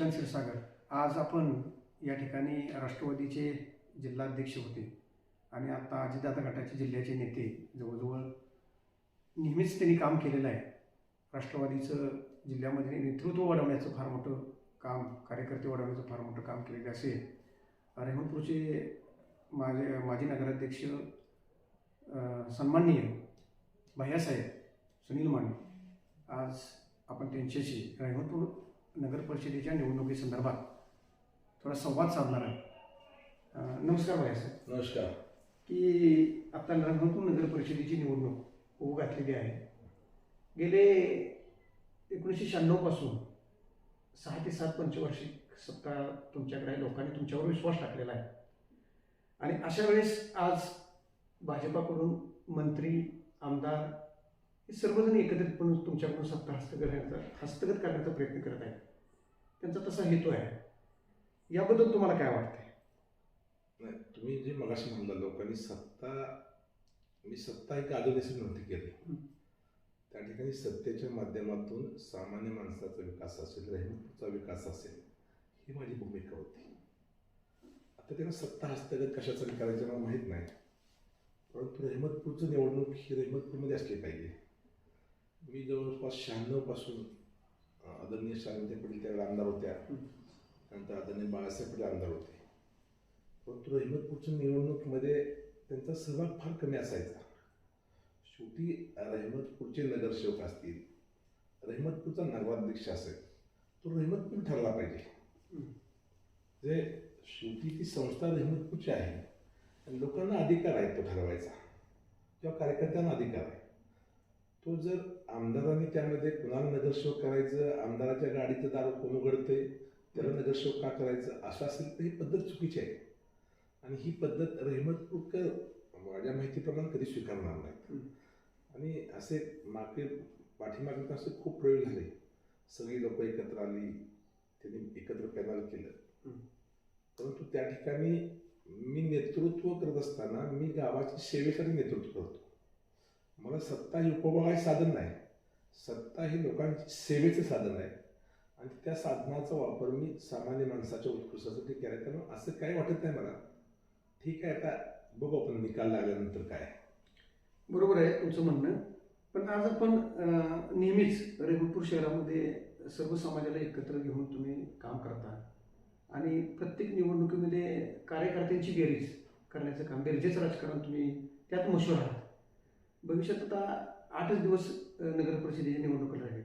नमस्कार शशिकांत क्षीरसागर. आज आपण या ठिकाणी राष्ट्रवादीचे जिल्हाध्यक्ष होते आणि आता अजितदादा गटाचे जिल्ह्याचे नेते जवळजवळ नेहमीच त्यांनी काम केलेलं आहे. राष्ट्रवादीचं जिल्ह्यामध्ये नेतृत्व वाढवण्याचं फार मोठं काम कार्यकर्ते वाढवण्याचं फार मोठं काम केलेलं असेल. रेहमपूरचे माझे माजी नगराध्यक्ष सन्माननीय भैयासाहेब सुनील माने. आज आपण त्यांच्याशी रेहमतपूर नगर परिषदेच्या निवडणुकीसंदर्भात थोडा संवाद साधणार आहे. नमस्कार भैयासाहेब नमस्कार. की आता रेहमतपूर नगर परिषदेची निवडणूक होऊ घातलेली आहे. गेले एकोणीसशे शहाण्णवपासून सहा ते सात पंचवार्षिक सत्ता तुमच्याकडे आहे लोकांनी तुमच्यावर विश्वास टाकलेला आहे. आणि अशा वेळेस आज भाजपाकडून मंत्री आमदार हे सर्वजण एकत्रितपणे तुमच्याकडून सत्ता हस्तगत करण्याचा हस्तगत करण्याचा प्रयत्न करत आहेत. त्यांचा तसा हेतू आहे. याबद्दल तुम्हाला काय वाटतंय? नाही तुम्ही जे मगाशी म्हणला लोकांनी सत्ता मी सत्ता एक आधुनिक नव्हती केली. त्या ठिकाणी सत्तेच्या माध्यमातून सामान्य माणसाचा विकास असेल रेहमतपूरचा विकास असेल ही माझी भूमिका होती. आता त्यांना सत्ता हस्तगत कशासाठी करायचं मला माहीत नाही. परंतु रेहमतपूरचं निवडणूक ही रेहमतपूरमध्ये असली पाहिजे. मी जवळपास शहाण्णवपासून आदरणीय शांती पटेल त्यावेळेला आमदार होत्या. नंतर आदरणीय बाळासाहेब पटेल आमदार होते. परंतु रहिमतपूरच्या निवडणुकीमध्ये त्यांचा सहभाग फार कमी असायचा. शेवटी रहिमतपूरचे नगरसेवक असतील रहिमतपूरचा नगराध्यक्ष असेल तो रहिमतपूर ठरला पाहिजे. जे शेवटी ती संस्था रहिमतपूरची आहे आणि लोकांना अधिकार आहे तो ठरवायचा. किंवा कार्यकर्त्यांना अधिकार आहे. तो जर आमदारांनी त्यामध्ये कुणाला नगरसेवक करायचं आमदाराच्या गाडीचं दार कोण उघडते त्याला नगरसेवक का करायचं असं असेल तर ही पद्धत चुकीची आहे. आणि ही पद्धत रहमतपूरकर माझ्या माहितीप्रमाणे कधी स्वीकारणार नाहीत आणि असे मागे पाठीमागे असे खूप प्रयोग झाले. सगळी लोक एकत्र आली त्यांनी एकत्र पॅनल केलं. परंतु त्या ठिकाणी मी नेतृत्व करत असताना मी गावाच्या सेवेसाठी नेतृत्व करतो. मला सत्ता ही उपभोगाचे साधन नाही. सत्ता ही लोकांची सेवेचं साधन आहे आणि त्या साधनाचा वापर मी सामान्य माणसाच्या उत्कृष्टासाठी केला त्यामुळे असं काही वाटत नाही मला. ठीक आहे आता बघू आपण निकाल लागल्यानंतर काय बरोबर आहे तुमचं म्हणणं. पण आज आपण नेहमीच रेगुलपूर शहरामध्ये सर्व समाजाला एकत्र घेऊन तुम्ही काम करता. आणि प्रत्येक निवडणुकीमध्ये कार्यकर्त्यांची बेरीज करण्याचं काम बेरजेचं राजकारण तुम्ही त्यात मशहूर आहात. भविष्यात आता आठच दिवस नगर परिषदेच्या निवडणुकीला आहेत.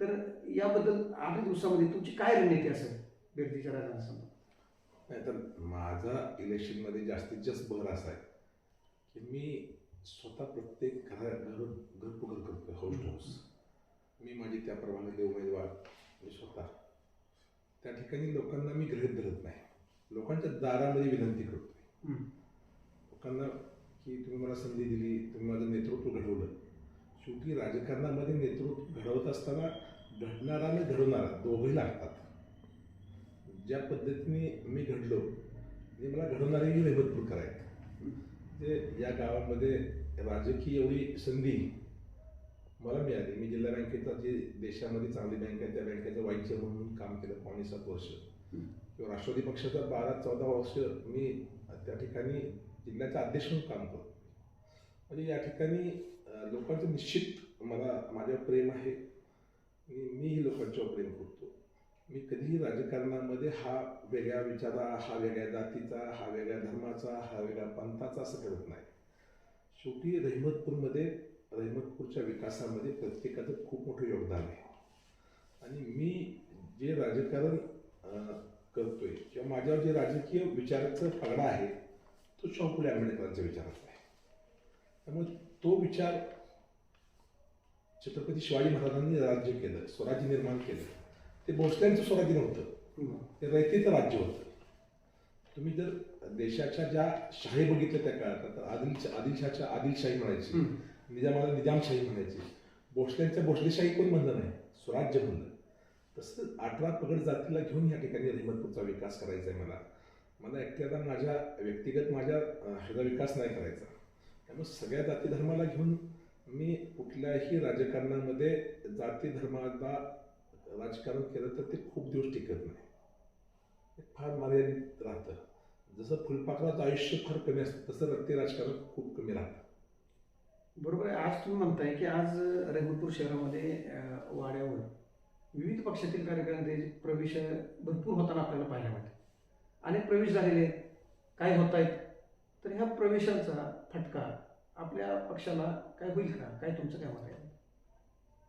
तर याबद्दल आठ दिवसामध्ये तुमची काय रणनीती असेल बेरजेच्या राजकारणासमोर? नाही तर माझा इलेक्शनमध्ये जास्तीत जास्त भर असा आहे की मी स्वतः प्रत्येक घर घर घर टू घर करतो हाऊस टू हाऊस मी माझी त्याप्रमाणे उमेदवार मी स्वतः. त्या ठिकाणी लोकांना मी गृहीत धरत नाही. लोकांच्या दारामध्ये विनंती करतोय. हं. लोकांना की तुम्ही मला संधी दिली तुम्ही माझं नेतृत्व घडवलं. शेवटी राजकारणामध्ये नेतृत्व घडवत असताना घडणारा आणि घडवणारा दोघंही लागतात. ज्या पद्धतीने मी घडलो ते मला घडवणारेही रेहमतपूर करायत ते म्हणजे या गावामध्ये राजकीय एवढी संधी मला मिळाली. मी जिल्हा बँकेचा जी देशामध्ये चांगली बँक आहे त्या बँकेचं वाईट म्हणून काम केलं पावणे सात वर्ष. किंवा राष्ट्रवादी पक्षाचा बारा चौदा वर्ष मी त्या ठिकाणी जिल्ह्याचा अध्यक्ष म्हणून काम करतो. म्हणजे या ठिकाणी लोकांचं निश्चित मला माझ्यावर प्रेम आहे. मीही लोकांच्यावर प्रेम करतो. मी कधीही राजकारणामध्ये हा वेगळ्या विचारा हा वेगळ्या जातीचा हा वेगळ्या धर्माचा हा वेगळ्या पंथाचा असं करत नाही. शेवटी रहिमतपूरमध्ये रहिमतपूरच्या विकासामध्ये प्रत्येकाचं खूप मोठं योगदान आहे. आणि मी जे राजकारण करतोय किंवा माझ्यावर जे राजकीय विचाराचं पगडा आहे तो शाहू फुले आंबेडकरांच्या विचाराचा आहे त्यामुळे तो विचार छत्रपती शिवाजी महाराजांनी राज्य केलं स्वराज्य निर्माण केलं. ते भोसल्यांचं स्वराज्य नव्हतं. ते रयतेचं राज्य होतं. तुम्ही जर देशाच्या ज्या शाही बघितल्या त्या काळात तर आदिल आदिलशाच्या आदिलशाही म्हणायची. निजामाला निजामशाही म्हणायची भोसल्यांच्या भोसलेशाही कोण म्हणलं नाही? स्वराज्य म्हणलं. तसं अठरा पगड जातीला घेऊन या ठिकाणी रहिमतपूरचा विकास करायचा आहे मला. मला एकट्याला माझ्या व्यक्तिगत माझ्या ह्याचा विकास नाही करायचा. त्यामुळे सगळ्या जाती धर्माला घेऊन मी कुठल्याही राजकारणामध्ये जाती धर्माला राजकारण केलं तर ते खूप दिवस टिकत नाही. ते फार मर्यादित राहतं. जसं फुलपाखराचं आयुष्य फार कमी असतं तसं रक्ती राजकारण खूप कमी राहतं. बरोबर आहे. आज तुम्ही म्हणताय की आज रंगपूर शहरामध्ये वाड्यावर विविध पक्षातील कार्यकर्त्यांचे प्रवेश भरपूर होताना आपल्याला पाहायला वाटतं अनेक प्रवेश झालेले आहेत. काय होत आहेत. तर ह्या प्रवेशांचा फटका आपल्या पक्षाला काय होईल का? काय तुमचं काय मत आहे?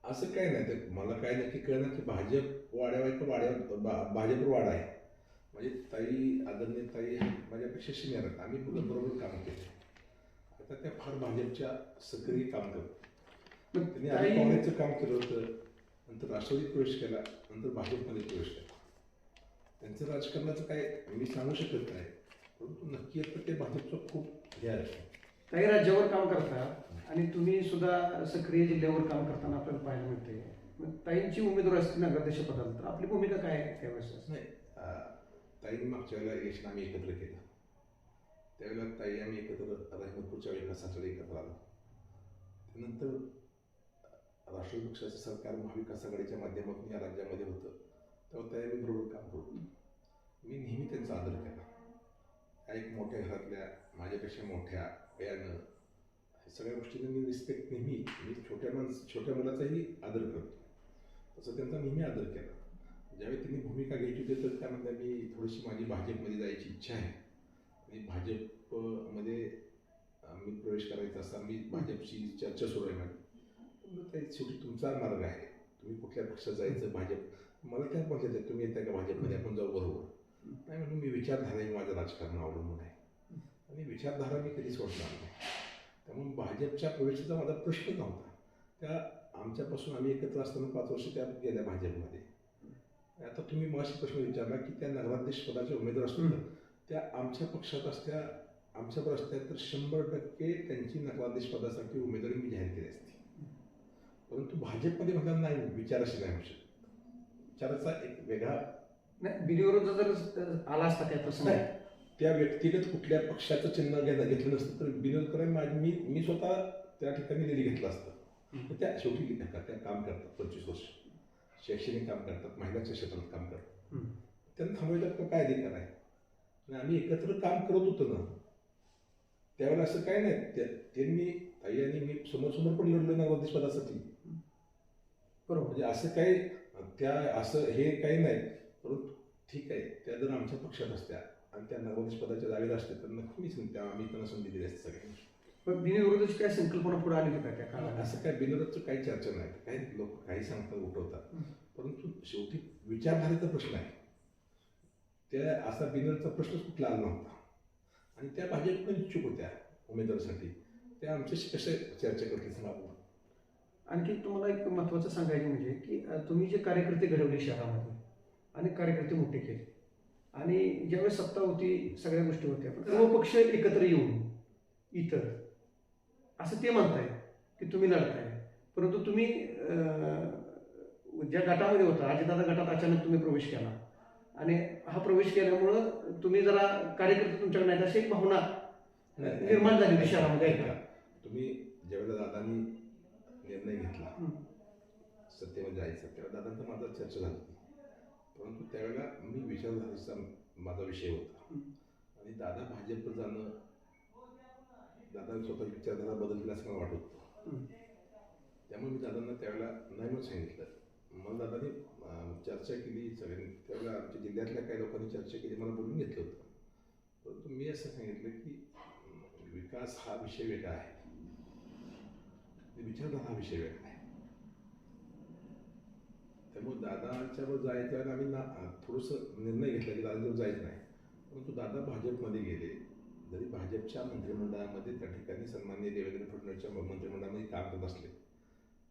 असं काय नाही. ते मला काय नक्की कळणार की भाजप वाड्यावर का वाड्यावर? भाजपवर वाडा आहे. म्हणजे ताई आदरणीय ताई माझ्यापेक्षा सिनियर आहेत. आम्ही पुढे बरोबर काम केले आता त्या फार भाजपच्या सक्रिय काम करतात मग त्यांनी आधी काँग्रेसचं काम केलं होतं. नंतर राष्ट्रवादीत प्रवेश केला. नंतर भाजपमध्ये प्रवेश केला. त्यांचं राजकारणाचं काय मी सांगू शकत नाही. परंतु नक्की तर ते भाजपचं खूप हे आहे. काही राज्यावर काम करतात आणि तुम्ही सुद्धा सक्रिय जिल्ह्यावर काम करताना आपल्याला पाहायला मिळते. मग ताईंची उमेदवार असतील नगराध्यक्ष पदाला तर आपली भूमिका काय आहे त्यावेळेस? नाही अं, ताईंनी मागच्या वेळेला इलेक्शन आम्ही एकत्र केलं. त्यावेळेला ताई आम्ही एकत्र रहिमतपूरच्या विकासाकडे एकत्र आलो. त्यानंतर राष्ट्रीय पक्षाचं सरकार महाविकास आघाडीच्या माध्यमातून या राज्यामध्ये होतं. तेव्हा ताई आम्ही काम करतो मी नेहमी त्यांचा आदर केला त्या एक मोठ्या घरातल्या माझ्यापेक्षा मोठ्या वयानं हे सगळ्या गोष्टींना मी रिस्पेक्ट नेहमी मी छोट्या माणस छोट्या मुलाचाही आदर करतो. तसं त्यांचा नेहमी आदर केला. ज्यावेळी त्यांनी भूमिका घ्यायची होती तर त्यामध्ये मी थोडीशी माझी भाजपमध्ये जायची इच्छा आहे. आणि भाजपमध्ये मी प्रवेश करायचा असा मी भाजपशी चर्चा सुरू आहे माझी. शेवटी तुमचा मार्ग आहे. तुम्ही कुठल्या पक्षात जायचं भाजप मला त्या म्हटलं तुम्ही येताय का भाजपमध्ये आपण जाऊ बरोबर. नाही म्हणून मी विचारधारा माझं राजकारण अवलंबून आहे. आणि विचारधारा मी कधी सोडणार नाही. त्यामुळे भाजपच्या प्रवेशाचा माझा प्रश्न नव्हता. त्या आमच्यापासून आम्ही एकत्र असताना पाच वर्ष त्या गेल्या भाजपमध्ये. आता तुम्ही मगाशी प्रश्न विचारला की त्या नगराध्यक्ष पदाच्या उमेदवार तर त्या आमच्या पक्षात असत्या आमच्यावर असत्या तर शंभर टक्के त्यांची नगराध्यक्ष पदासाठी उमेदवारी मी जाहीर केली असती. परंतु भाजपमध्ये म्हणतात नाही विचाराशी नाही होऊ शकत विचाराचा एक वेगळा. नाही बिनविरोध जर आला असता काय प्रसंग. नाही. त्या व्यक्तिगत कुठल्या पक्षाचं चिन्ह घेणं घेतलं नसतं तर विनोद करायला माझी मी मी स्वतः त्या ठिकाणी निधी घेतला असतं. तर त्या शेवटी त्या त्या काम करतात पंचवीस वर्ष. शैक्षणिक काम करतात महिलाच्या क्षेत्रात काम करतात. हम्म. त्यांना थांबवायचा का काय अधिकार आहे? आणि आम्ही एकत्र काम करत होतो ना त्यावेळेला असं काय नाही त्या- त्यांनी ताई आणि मी समोर समोर पण लढलो नगराध्यक्ष पदासाठी बरोबर. म्हणजे असं काही त्या असं हे काही नाही परंतु ठीक आहे त्या जर आमच्या पक्षात असत्या आणि त्या नगराध्यक्ष पदाच्या जागेवर असत्या तर नक्की मी सांगते आम्ही त्यांना संधी दिली असते सगळ्यांनी. पण बिनविरोधाची काय संकल्पना पुढे आली होती का त्या काळात? असं काय बिनोदाचं काही चर्चा नाही. काही लोक काही सांगतात उठवतात. परंतु शेवटी विचारधारेचा प्रश्न आहे. त्या असा बिनोदचा प्रश्नच कुठला आला नव्हता. आणि त्या भाजप पण इच्छुक होत्या उमेदवारासाठी. त्या आमच्याशी कशा चर्चा करतील सांगा आणखी तुम्हाला एक महत्त्वाचं सांगायचं म्हणजे की तुम्ही जे कार्यकर्ते घडवले शहरामध्ये अनेक कार्यकर्ते मोठे केले आणि ज्यावेळेस सत्ता होती सगळ्या गोष्टी होत्या पण सर्व पक्ष एकत्र येऊन इतर असं ते म्हणताय की तुम्ही लढताय. परंतु तुम्ही ज्या गटामध्ये होता अजितदादा गटात अचानक तुम्ही प्रवेश केला आणि हा प्रवेश केल्यामुळं तुम्ही जरा कार्यकर्ते तुमच्याकडे नाहीत अशी एक भावना निर्माण झाली शहरामध्ये ऐका तुम्ही ज्यावेळेला दादांनी निर्णय घेतला. सत्तेमध्ये जायचा तेव्हा दादांचा माझा चर्चा झाली. होती परंतु त्यावेळेला मी विचारधारेचा माझा विषय होता. आणि दादा भाजप जाणं दादा स्वतः विचारधारा बदलतील असं मला वाटत होतं. त्यामुळे मी दादांना त्यावेळेला नाही म्हणून सांगितलं. मग दादाने चर्चा केली सगळ्यांनी. त्यावेळेला आमच्या जिल्ह्यातल्या काही लोकांनी चर्चा केली मला बोलून घेतलं होतं. परंतु मी असं सांगितलं की विकास हा विषय वेगळा आहे. विचारधारा हा विषय वेगळा आहे त्यामुळे दादाच्यावर जायच्या वेळेला आम्ही ना थोडंसं निर्णय घेतला की दादाजवळ जायचं नाही。परंतु दादा भाजपमध्ये गेले. जरी भाजपच्या मंत्रिमंडळामध्ये त्या ठिकाणी सन्मान्य देवेंद्र फडणवीसच्या मंत्रिमंडळामध्ये काम करत असले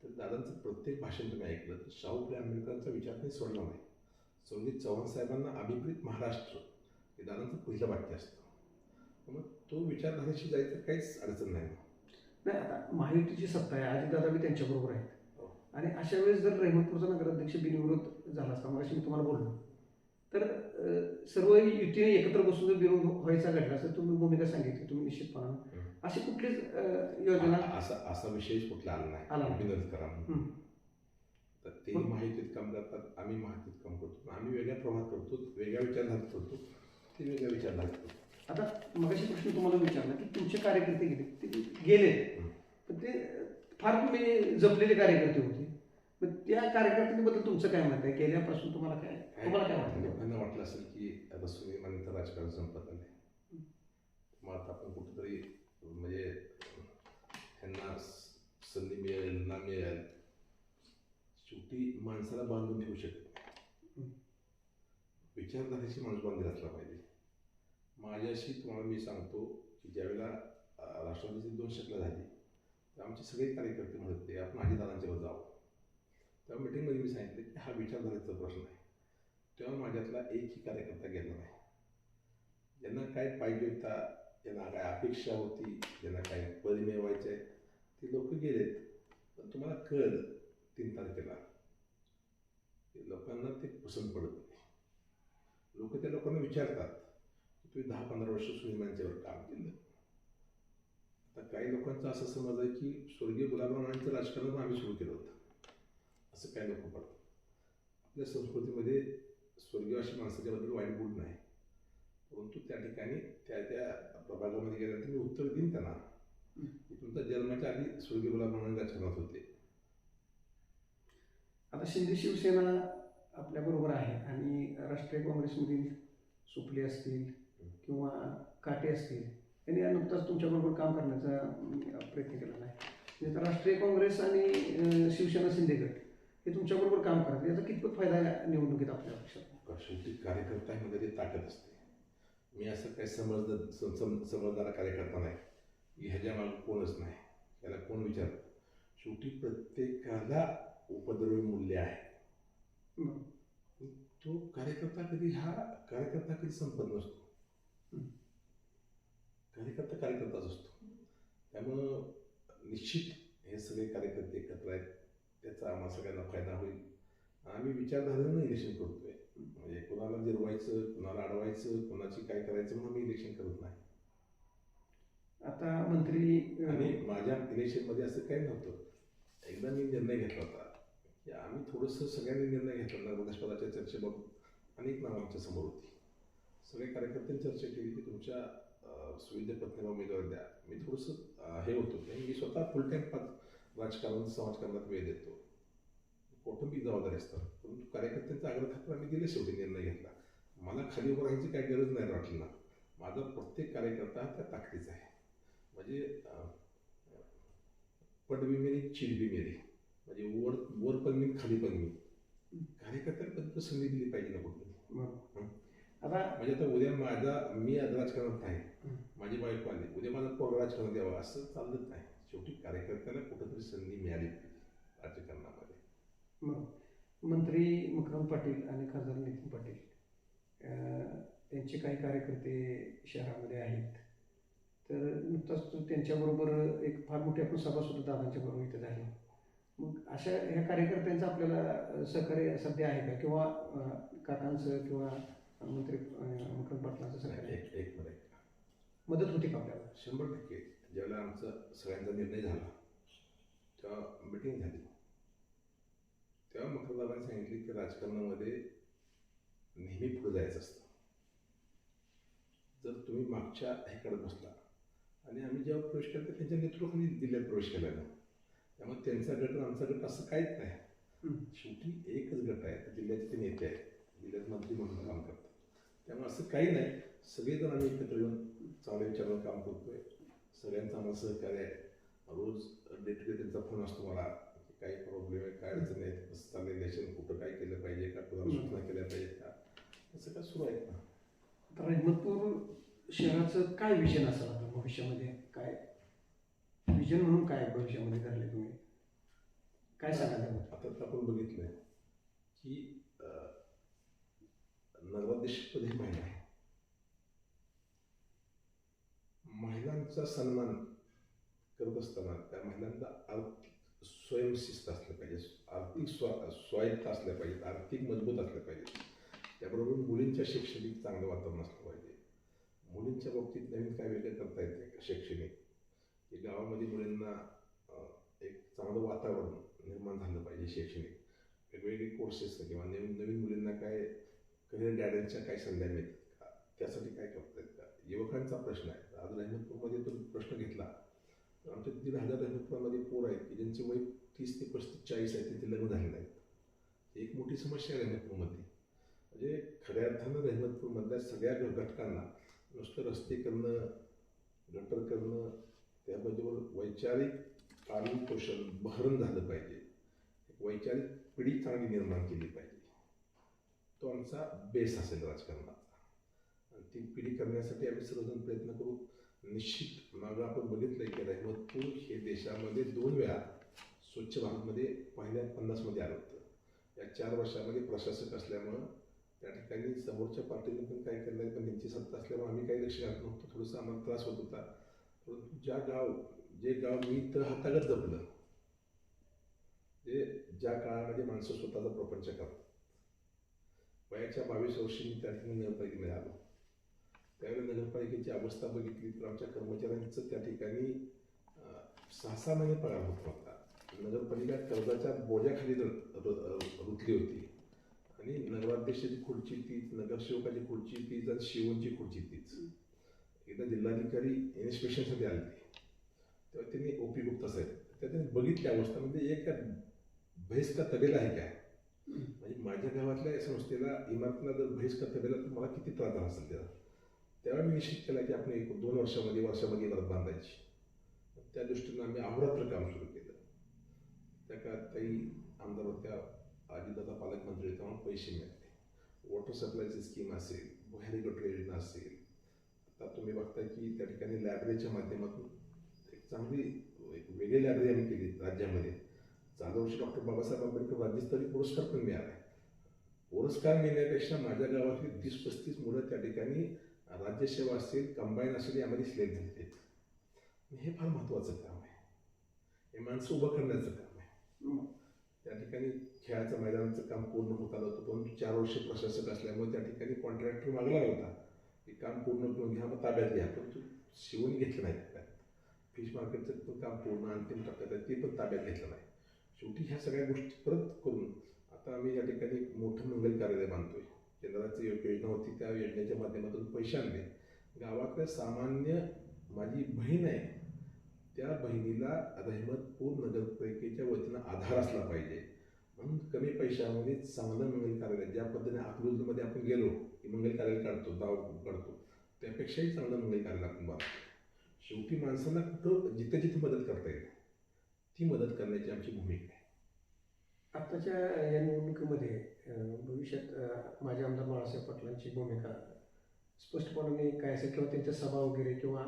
तर दादांचं प्रत्येक भाषण तुम्ही ऐकलं तर शाहू फुले आंबेडकरांचा विचार नाही सोडला नाही. स्वर्गीय चव्हाण साहेबांना अभिप्रेत महाराष्ट्र हे दादांचं पहिलं वाक्य असतं. मग तो विचारधारेशी जायचं काहीच अडचण नाही. नाही आता महायुतीची सत्ता आहे अजितदादा बी त्यांच्याबरोबर आहेत. हो. आणि अशा वेळेस जर रहिमतपूरचा नगराध्यक्ष बिनविरोध झाला असता मग मी तुम्हाला बोललो. तर सर्व युतीने एकत्र बसून जर विरोध व्हायचा घडला असं तुम्ही भूमिका सांगितली तुम्ही निश्चितपणानं. अशी कुठलीच योजना असा असा विषयच कुठला आला नाही. करा. तर ते माहितीत काम करतात आम्ही माहितीत काम करतो. आम्ही वेगळ्या प्रवाहात करतो वेगळ्या विचारधारात करतो ते वेगळ्या विचारधारात करतो. आता मगाशी प्रश्न तुम्हाला विचारला की तुमचे कार्यकर्ते गेले. ते गेले. पण ते फार तुम्ही जपलेले कार्यकर्ते होते. पण त्या कार्यकर्त्यांबद्दल तुमचं काय मत आहे? गेल्यापासून तुम्हाला काय तुम्हाला काय वाटतं? लोकांना वाटलं असेल की आता सुनील मानेचं राजकारण संपत आलंय. मग आता आपण कुठेतरी म्हणजे ह्यांना संधी मिळेल ना मिळेल. शेवटी माणसाला बांधून ठेवू शकत. विचारधारेशी माणूस बांधील असला पाहिजे. माझ्याशी तुम्हाला मी सांगतो की ज्यावेळेला राष्ट्रवादीची दोन शकलं झाली तर आमचे सगळे कार्यकर्ते म्हणत होते आपण अजितदादांच्यावर जाऊ त्या मिटिंगमध्ये मी सांगितलं की हा विचारधारेचा प्रश्न आहे. तेव्हा माझ्यातला एकही कार्यकर्ता गेला नाही. ज्यांना काय पाहिजे होता ज्यांना काय अपेक्षा होती ज्यांना काय पद मिळवायचे ते लोक गेलेत. पण तुम्हाला कळलं तीन तारखेला. लोकांना ते पसंत पडत नाही. लोक त्या लोकांना विचारतात. तुम्ही दहा पंधरा वर्ष सुनीमांच्यावर काम केलं. आता काही लोकांचा असं समज आहे की स्वर्गीय गुलाबराव राणांचं राजकारण आम्ही सुरू केलं होतं. असं काय लोक पडतात आपल्या संस्कृतीमध्ये स्वर्गीय अशा माणसाच्याबद्दल वाईट बोल नाही परंतु त्या ठिकाणी त्या त्या प्रभागामध्ये गेल्यानंतर मी उत्तर देईन त्यांना. की तुमचा जन्माच्या आधी स्वर्गीय गुलाबराव राजकारणात होते. आता शिंदे शिवसेना आपल्याबरोबर आहे आणि राष्ट्रीय काँग्रेसमधील सुपले असतील किंवा काटे असतील यांनी नुकताच तुमच्याबरोबर काम करण्याचा प्रयत्न केला नाही. म्हणजे राष्ट्रीय काँग्रेस आणि शिवसेना शिंदे गट हे तुमच्याबरोबर काम करतात. याचा कितपत फायदा या निवडणुकीत आपल्या पक्षात? शेवटी कार्यकर्त्यांमध्ये ती ताकद असते. मी असं काही समजदार सम- सम- समजणारा कार्यकर्ता नाही. की ह्याच्या मागे कोणच नाही. त्याला कोण विचार शेवटी प्रत्येकाला उपद्रवी मूल्य आहे. तो कार्यकर्ता कधी हा कार्यकर्ता कधी संपत नसतो. कार्यकर्ता कार्यकर्ताच असतो. त्यामुळं निश्चित हे सगळे कार्यकर्ते एकत्र आहेत. त्याचा आम्हा सगळ्यांना फायदा होईल. आम्ही विचारधारेनं इलेक्शन करतोय. म्हणजे कोणाला जिरवायचं कोणाला अडवायचं कोणाची काय करायचं म्हणून मी इलेक्शन करत नाही. आता मंत्री आणि माझ्या इलेक्शनमध्ये असं काही नव्हतं. एकदा मी निर्णय घेतला होता. की आम्ही थोडंसं सगळ्यांनी निर्णय घेतला नगरपदाच्या चर्चेबाबत. अनेक नावं आमच्यासमोर होती. सगळे कार्यकर्त्यांनी चर्चा केली की तुमच्या सुविधा पत्नीला उमेदवार द्या. मी थोडंसं हे होतो. आणि मी स्वतः फुल टाईम राजकारण समाजकारणात वेळ देतो. कौटुंबिक जबाबदारी असतात. परंतु कार्यकर्त्यांचा आग्रह खातर आम्ही दिले शेवटी निर्णय घेतला. मला खाली उभं राहायची काही गरज नाही वाटली ना. माझा प्रत्येक कार्यकर्ता हा त्या ताकदीचा आहे. म्हणजे पडवी मेरी चिडवी मेरी म्हणजे वर वर पण मी खाली पण मी. पण संधी दिली पाहिजे ना कुठली बरोबर. आता म्हणजे आता उद्या माझा मी आज राजकारणात आहे. माझी बायको आली. उद्या माझा पोरगा राजकारणात यावं असं चालत नाही. शेवटी कार्यकर्त्याला कुठंतरी संधी मिळाली राजकारणामध्ये. मग मंत्री मकरंद पाटील आणि खासदार नितीन पाटील त्यांचे काही कार्यकर्ते शहरामध्ये आहेत. तर नुकताच तो त्यांच्याबरोबर एक फार मोठी आपण सभा सुद्धा दादांच्या बरोबर इथे झाली. मग अशा ह्या कार्यकर्त्यांचं आपल्याला सहकार्य सध्या आहे का? किंवा काकांचं किंवा मंत्री मकरंद पाटलांचं सहकार्य? एक एक मिनिट. मदत होती का आपल्याला? शंभर टक्के. ज्यावेळेला आमचा सगळ्यांचा निर्णय झाला तेव्हा मिटिंग झाली. तेव्हा मकरदाबाने सांगितले की राजकारणामध्ये नेहमी पुढे जायचं असतं. जर तुम्ही मागच्या ह्याकडे बसला आणि आम्ही जेव्हा प्रवेश केला तर त्यांच्या नेतृत्वाखाली जिल्ह्यात प्रवेश केला ना. त्यामुळे त्यांचा गट आमचा गट असं काहीच नाही. शेवटी एकच गट आहे जिल्ह्याचे ते नेते आहेत. जिल्ह्यात मंत्री म्हणून काम करतात. त्यामुळे असं काही नाही. सगळेजण आम्ही एकत्र येऊन चांगल्या विचारावर काम करतोय. सगळ्यांचं आम्हाला सहकार्य आहे. रोज डे टू डे त्यांचा फोन असतो मला की काही प्रॉब्लेम आहे काय अडचण आहे कसं चाललंय इलेक्शन कुठं काय केलं पाहिजे का कुणाला सूचना केल्या पाहिजेत का? असं काय सुरू आहे का आता रहिमतपूर शहराचं काय विजन असेल आता भविष्यामध्ये? काय विजन म्हणून काय भविष्यामध्ये धरले तुम्ही? काय सांगाल? आता तर आपण बघितलंय की नगराध्यक्षपद महिला आहे. महिलांचा सन्मान करत असताना त्या महिलांचा आर्थिक स्वयंशिस्त असलं पाहिजे आर्थिक स्वा स्वायत्त असल्या पाहिजेत आर्थिक मजबूत असल्या पाहिजेत त्याबरोबर मुलींच्या शैक्षणिक चांगलं वातावरण असलं पाहिजे. मुलींच्या बाबतीत नवीन काय वेगळं करता येते शैक्षणिक? की गावामध्ये मुलींना एक चांगलं वातावरण निर्माण झालं पाहिजे शैक्षणिक. वेगवेगळे कोर्सेस किंवा नवीन नवीन मुलींना काय करिअर गायडन्सच्या काय संध्या मिळतात का? त्यासाठी काय करतायत का? युवकांचा प्रश्न आहे. आज रहमतपूरमध्ये तो प्रश्न घेतला. तर आमच्या दीड हजार रहमतपूरमध्ये पोर आहेत की ज्यांचे वय तीस ते पस्तीस चाळीस आहे तिथे लग्न झाले नाहीत एक मोठी समस्या आहे रहमतपूरमध्ये. म्हणजे खऱ्या अर्थानं रहमतपूरमधल्या सगळ्या घटकांना नुसतं रस्ते करणं गटर करणं त्याबरोबर वैचारिक पालन पोषण बहरण झालं पाहिजे. एक वैचारिक पिढी चांगली निर्माण केली पाहिजे. तो आमचा बेस असेल राजकारणाचा. आणि ती पिढी करण्यासाठी आम्ही सर्वजण प्रयत्न करू. निश्चित मागं आपण बघितलंय की रहमतपूर हे देशामध्ये दोन वेळा स्वच्छ भारतमध्ये पहिल्या पन्नासमध्ये आलं होतं. या चार वर्षामध्ये प्रशासक असल्यामुळं त्या ठिकाणी समोरच्या पार्टीने पण काय केलं पण त्यांची सत्ता असल्यामुळे आम्ही काही लक्ष घालत नव्हतो. थोडंसं आम्हाला त्रास होत होता. परंतु ज्या गाव जे गाव मी तर हातागत जपलं जे ज्या काळामध्ये माणसं स्वतःचा प्रपंच करतात वयाच्या बावीस वर्षी मी त्या ठिकाणी नगरपालिकेमध्ये त्यावेळी नगरपालिकेची अवस्था बघितली तर आमच्या कर्मचाऱ्यांचं त्या ठिकाणी सहा सहा महिने पगार होत नव्हता नगरपालिका कर्जाच्या बोजाखाली रुतली होती. आणि नगराध्यक्षाची खुर्ची तीच नगरसेवकाची खुर्ची तीच आणि शिवणची खुर्ची तीच. एकदा जिल्हाधिकारी इन्स्पेक्शनसाठी आले होते तेव्हा त्यांनी ओ पी गुप्ता साहेब त्या त्यांनी बघितली अवस्था म्हणजे एक भैस का तबेला आहे काय? म्हणजे माझ्या गावातल्या संस्थेला इमारतीला जर भैस का तबेला तर मला किती त्रास झाला असेल त्याला तेव्हा मी निश्चित केला की आपण एक दोन वर्षामध्ये वर्षामध्ये इमारत बांधायची. त्या दृष्टीनं आम्ही अहोरात्र काम सुरू केलं. त्या काळात काही आमदार होत्या अजितदादा पालकमंत्री होते, तेव्हा पैसे मिळाले. वॉटर सप्लायची स्कीम असेल भुयारी गटर योजना असेल आता तुम्ही बघताय की त्या ठिकाणी लायब्ररीच्या माध्यमातून एक चांगली एक वेगळी लायब्ररी आम्ही केली राज्यामध्ये. चालू वर्षी डॉक्टर बाबासाहेब आंबेडकर राज्यस्तरीय पुरस्कार पण मिळाला. पुरस्कार मिळण्यापेक्षा माझ्या गावातली तीस पस्तीस मुलं त्या ठिकाणी राज्यसेवा असतील कंबाईन असेल यामध्ये सिलेक्ट आहेत हे फार महत्त्वाचं काम आहे. हे माणसं उभं करण्याचं काम आहे. त्या ठिकाणी खेळाचं मैदानाचं काम पूर्ण होत आलं होतं परंतु चार वर्ष प्रशासक असल्यामुळे त्या ठिकाणी कॉन्ट्रॅक्टर मागला होता. की काम पूर्ण करून घ्या मग ताब्यात घ्या परंतु शिवून घेतलं नाही त्यात फिश मार्केटचं पण काम पूर्ण अंतिम टप्प्यात आहे ते पण ताब्यात घेतलं नाही. शेवटी ह्या सगळ्या गोष्टी परत करून आता आम्ही या ठिकाणी मोठं मंगल कार्यालय बांधतोय. केंद्राची योजना होती त्या योजनेच्या माध्यमातून पैसे आणले. गावातल्या सामान्य माझी बहीण आहे त्या बहिणीला रहमतपूर नगरपालिकेच्या वतीनं आधार असला पाहिजे. म्हणून कमी पैशामध्ये चांगलं मंगल कार्यालय ज्या पद्धतीने अकलूजमध्ये आपण गेलो की मंगल कार्यालय काढतो दाव काढतो त्यापेक्षाही चांगलं मंगल कार्यालय आपण बांधतो शेवटी माणसांना कुठं जिथे जिथे मदत करता येईल ती मदत करण्याची आमची भूमिका आहे. आत्ताच्या या निवडणुकीमध्ये अं, भविष्यात अं, माझे आमदार बाळासाहेब पाटलांची भूमिका स्पष्टपणे काय असेल किंवा त्यांच्या सभा वगैरे किंवा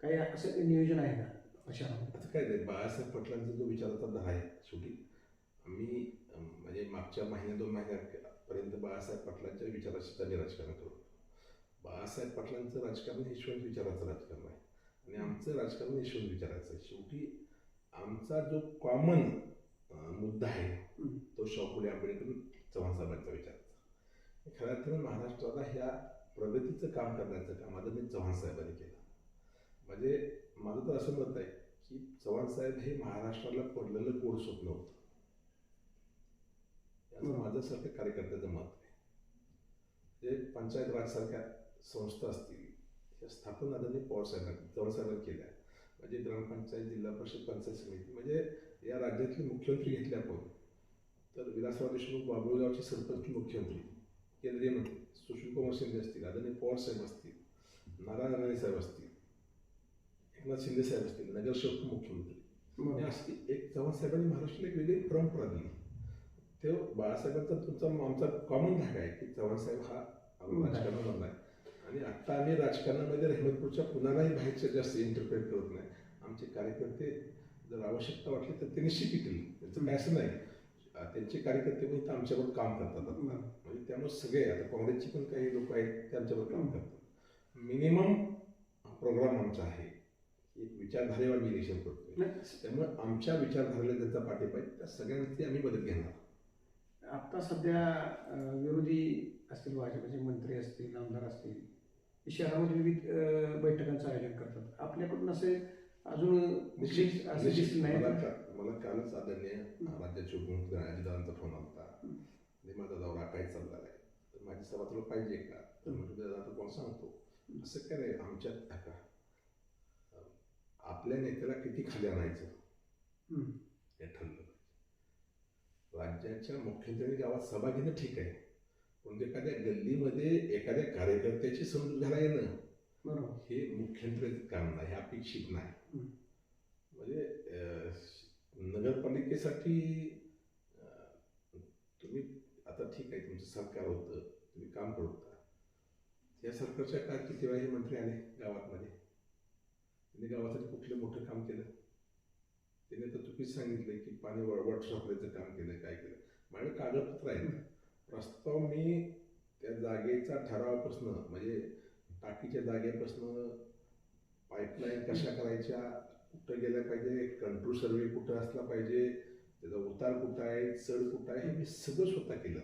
काही असं नियोजन आहे का? अशा आता काय नाही बाळासाहेब पाटलांचा जो विचाराचा दहा आहे शेवटी आम्ही म्हणजे मागच्या महिन्या दोन महिन्यापर्यंत बाळासाहेब पाटलांच्या विचाराशी आम्ही राजकारण करतो बाळासाहेब पाटलांचं राजकारण यशवंत विचाराचं राजकारण आहे. आणि आमचं राजकारण यशवंत विचाराचं आहे. शेवटी आमचा जो कॉमन मुद्दा आहे. तो शाहू आंबेडकर चव्हाण साहेबांचा विचाराचा खऱ्या अर्थानं महाराष्ट्राला ह्या प्रगतीचं काम करण्याचं काम आदरणीय चव्हाण साहेबांनी केलं. म्हणजे माझं तर असं मत आहे की चव्हाण साहेब हे महाराष्ट्राला पडलेलं गोड स्वप्न होतं. याचं. माझ्यासारख्या कार्यकर्त्याचं मत आहे. जे पंचायत राजसारख्या संस्था असतील या स्थापन आदरणीय पवार साहेबांनी चव्हाण साहेबांनी केल्या. म्हणजे ग्रामपंचायत जिल्हा परिषद पंचायत समिती म्हणजे या राज्यातले मुख्यमंत्री घेतले आपण तर विलासराव देशमुख बाबुळगावचे सरपंच मुख्यमंत्री केंद्रीय मंत्री सुशीलकुमार शिंदे असतील आदरणीय पवार साहेब असतील नारायण राणे साहेब असतील एकनाथ शिंदे साहेब असतील नगरसेवक मुख्यमंत्री. अशी एक चव्हाण साहेबांनी महाराष्ट्राला एक वेगळी परंपरा दिली. ते बाळासाहेबांचा तुमचा आमचा कॉमन धागा आहे की चव्हाण साहेब हा राजकारणामधला आहे. आणि आत्ता आम्ही राजकारणामध्ये रहमतपूरच्या कुणालाही बाहेरच्या जास्त इंटरप्रेट करत नाही आमचे कार्यकर्ते जर आवश्यकता वाटली तर ते निश्चित येतील त्यांचं नाही अं, त्यांचे कार्यकर्ते पण इथं आमच्यावर काम करतात. आता. म्हणजे त्यामुळे सगळे आता काँग्रेसचे पण काही लोक आहेत ते आमच्यावर काम करतात. मिनिमम प्रोग्राम आमचा आहे. एक विचारधारेवर मी इलेक्शन करतोय. त्यामुळे आमच्या विचारधारेला ज्यांचा पाठिंबा आहे त्या सगळ्यांची आम्ही मदत घेणार आत्ता सध्या विरोधी असतील भाजपचे मंत्री असतील आमदार असतील शहरामध्ये विविध बैठकांचं आयोजन करतात. आपल्याकडून असे अजून नाही. मला कालच आदरणीय राज्याचे उपमुख्यमंत्री अजितदादांचा फोन आला होता आणि माझा दौरा काय चालला आहे तर माझी सभा तुला पाहिजे का? तर म्हणजे दादा कोण सांगतो? असं काय नाही आमच्यात का आपल्या नेत्याला किती खाली आणायचं. हे ठरलं पाहिजे. राज्याच्या मुख्यमंत्र्यांनी गावात सभा घेणं ठीक आहे. पण एखाद्या गल्लीमध्ये एखाद्या कार्यकर्त्याची समजूत घाला येणं हे मुख्यमंत्र्यांचं काम नाही हे अपेक्षित नाही. म्हणजे नगरपालिकेसाठी तुम्ही आता ठीक आहे तुमचं सरकार होतं तुम्ही काम करत होता. या सरकारच्या काळात किती वेळा हे मंत्री आले गावातमध्ये? त्यांनी गावासाठी कुठलं मोठं काम केलं? त्याने तर चुकीच सांगितलं की पाणी वळवट सापडायचं काम केलं काय केलं? माझ्या कागदपत्र आहेत प्रस्ताव मी त्या जागेचा ठरावापासून म्हणजे टाकीच्या जागेपासून पाईपलाईन कशा करायच्या कुठं गेलं पाहिजे कंट्रोल सर्वे कुठं असला पाहिजे त्याचा उतार कुठं आहे चढ कुठं आहे हे मी सगळं स्वतः केलं.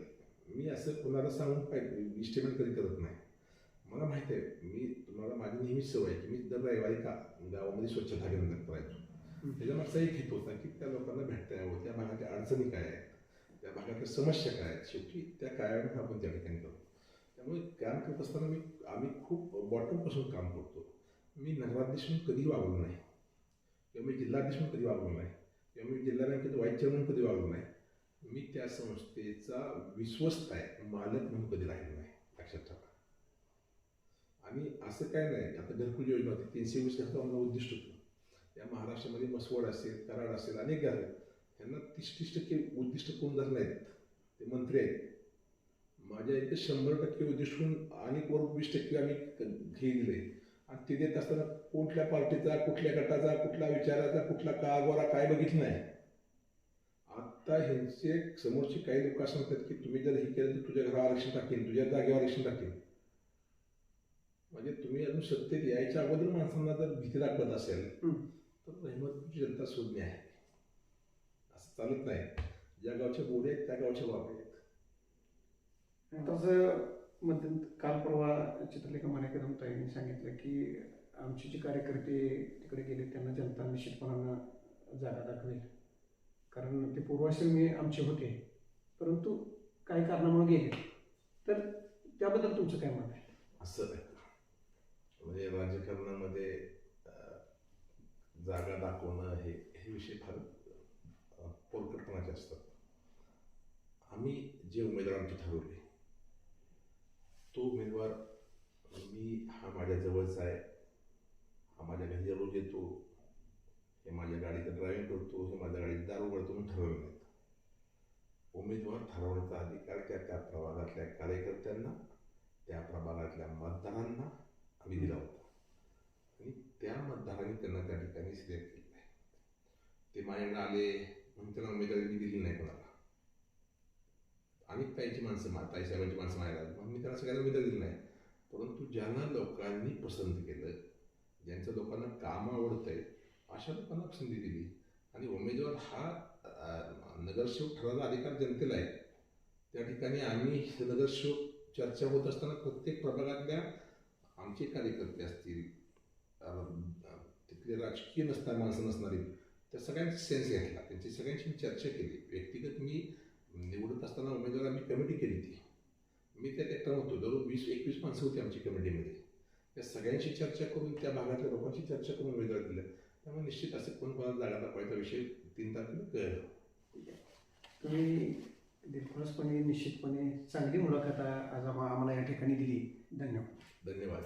मी असं कुणाला सांगून पाहिजे इस्टिमेट कधी करत नाही. मला माहिती आहे मी तुम्हाला माझी नेहमीच सवय आहे की मी दर रविवारी का गावामध्ये स्वच्छता केंद्र करायचो. त्याच्या मागचा एक हेतू होता की त्या लोकांना भेटता यावं त्या भागाच्या अडचणी काय आहेत त्या भागातल्या समस्या काय आहेत शेवटी त्या कायम आपण त्या ठिकाणी करतो. त्यामुळे काम करत असताना मी आम्ही खूप बॉटमपासून काम करतो. मी नगराध्यक्ष म्हणून कधी वागलो नाही. किंवा मी जिल्हाध्यक्ष म्हणून कधी वागलो नाही. किंवा मी जिल्हा बँकेचं व्हाईस चेअरमन कधी वागलो नाही. मी त्या संस्थेचा विश्वस्त आहे. मालक म्हणून कधी राहिलो नाही. लक्षात ठेवा. आणि असं काय नाही. आता घरकुल योजना होती. तीनशे वीस घरचं आम्हाला उद्दिष्ट होतं. या महाराष्ट्रामध्ये मसवड असेल कराड असेल अनेक घर त्यांना तीस तीस टक्के उद्दिष्ट कोण धरले आहेत? ते मंत्री आहेत. माझ्या इथे शंभर टक्के उद्दिष्ट होऊन आणि वर वीस टक्के आम्ही क- हे दिले. आणि ते देत असताना कुठल्या पार्टीचा कुठल्या गटाचा कुठल्या विचाराचा कुठला का गोरा काय बघितलं नाही. आता ह्यांचे समोरचे काही लोक असं म्हणतात की तुम्ही जर हे केलं तर तुझ्या घरावर आरक्षण टाकेन तुझ्या जागेवर आरक्षण टाकेन. म्हणजे तुम्ही अजून सत्तेत यायच्या अगोदर माणसांना जर भीती दाखवत असेल. तर रहमतची जनता शोधणे आहे. असं चालत नाही. ज्या गावच्या बोडे आहेत त्या गावच्या बाबा आहेत. तसं मध्यंत काल परवा चित्रलेखा मानेकरम यांनी सांगितलं की आमचे जे कार्यकर्ते तिकडे गेले त्यांना जनता निश्चितपणानं जागा दाखवेल. कारण ते पूर्वाश्रमी आमचे होते. परंतु काही कारणामुळे गेले. तर त्याबद्दल तुमचं काय मत आहे? असं आहे म्हणजे राजकारणामध्ये जागा दाखवणं हे हे विषय फार पोरकटपणाचे असतात. आम्ही जे उमेदवार आमचे ठरवले तो उमेदवार मी हा माझ्या जवळचा आहे. हा माझ्या घरी रोज येतो. हे माझ्या गाडीचं ड्रायव्हिंग करतो. हे माझ्या गाडीत दारू करतो म्हणून ठरवलं नाही. उमेदवार ठरवण्याचा अधिकार त्या त्या प्रभागातल्या कार्यकर्त्यांना त्या प्रभागातल्या मतदारांना आम्ही दिला होता. आणि त्या मतदारांनी त्यांना त्या ठिकाणी सिलेक्ट केलं आहे ते माझ्याकडे आले म्हणून त्यांना उमेदवारी मी दिली नाही कोणाला. अनेक त्यांची माणसं मा साहेबांची माणसं मारायला मग मी त्यांना सगळ्यांना मित्र दिलं नाही. परंतु ज्यांना लोकांनी पसंत केलं ज्यांचं लोकांना काम आवडतंय अशा लोकांना पसंती दिली. आणि उमेदवार हा नगरसेवक ठरवण्याचा अधिकार जनतेला आहे. त्या ठिकाणी आम्ही नगरसेवक चर्चा होत असताना प्रत्येक प्रभागातल्या आमचे कार्यकर्ते असतील अं, तिथले राजकीय नसणारी माणसं नसणारी त्या सगळ्यांचा सेन्स घेतला. त्यांची सगळ्यांची मी चर्चा केली. व्यक्तिगत मी निवडत असताना उमेदवार आम्ही कमिटी केली ती मी त्या एकटा होतो जवळ वीस एकवीस माणसं होती आमची कमिटीमध्ये. त्या सगळ्यांशी चर्चा करून त्या भागातल्या लोकांशी चर्चा करून उमेदवार दिले. त्यामुळे निश्चित असं कोण कोणाला जागा दाखवायचा विषय तीन तारखेला कळलं. तुम्ही दिलखुलासपणे निश्चितपणे चांगली मुलाखत आज आम्हा- आम्हाला या ठिकाणी दिली. धन्यवाद. धन्यवाद.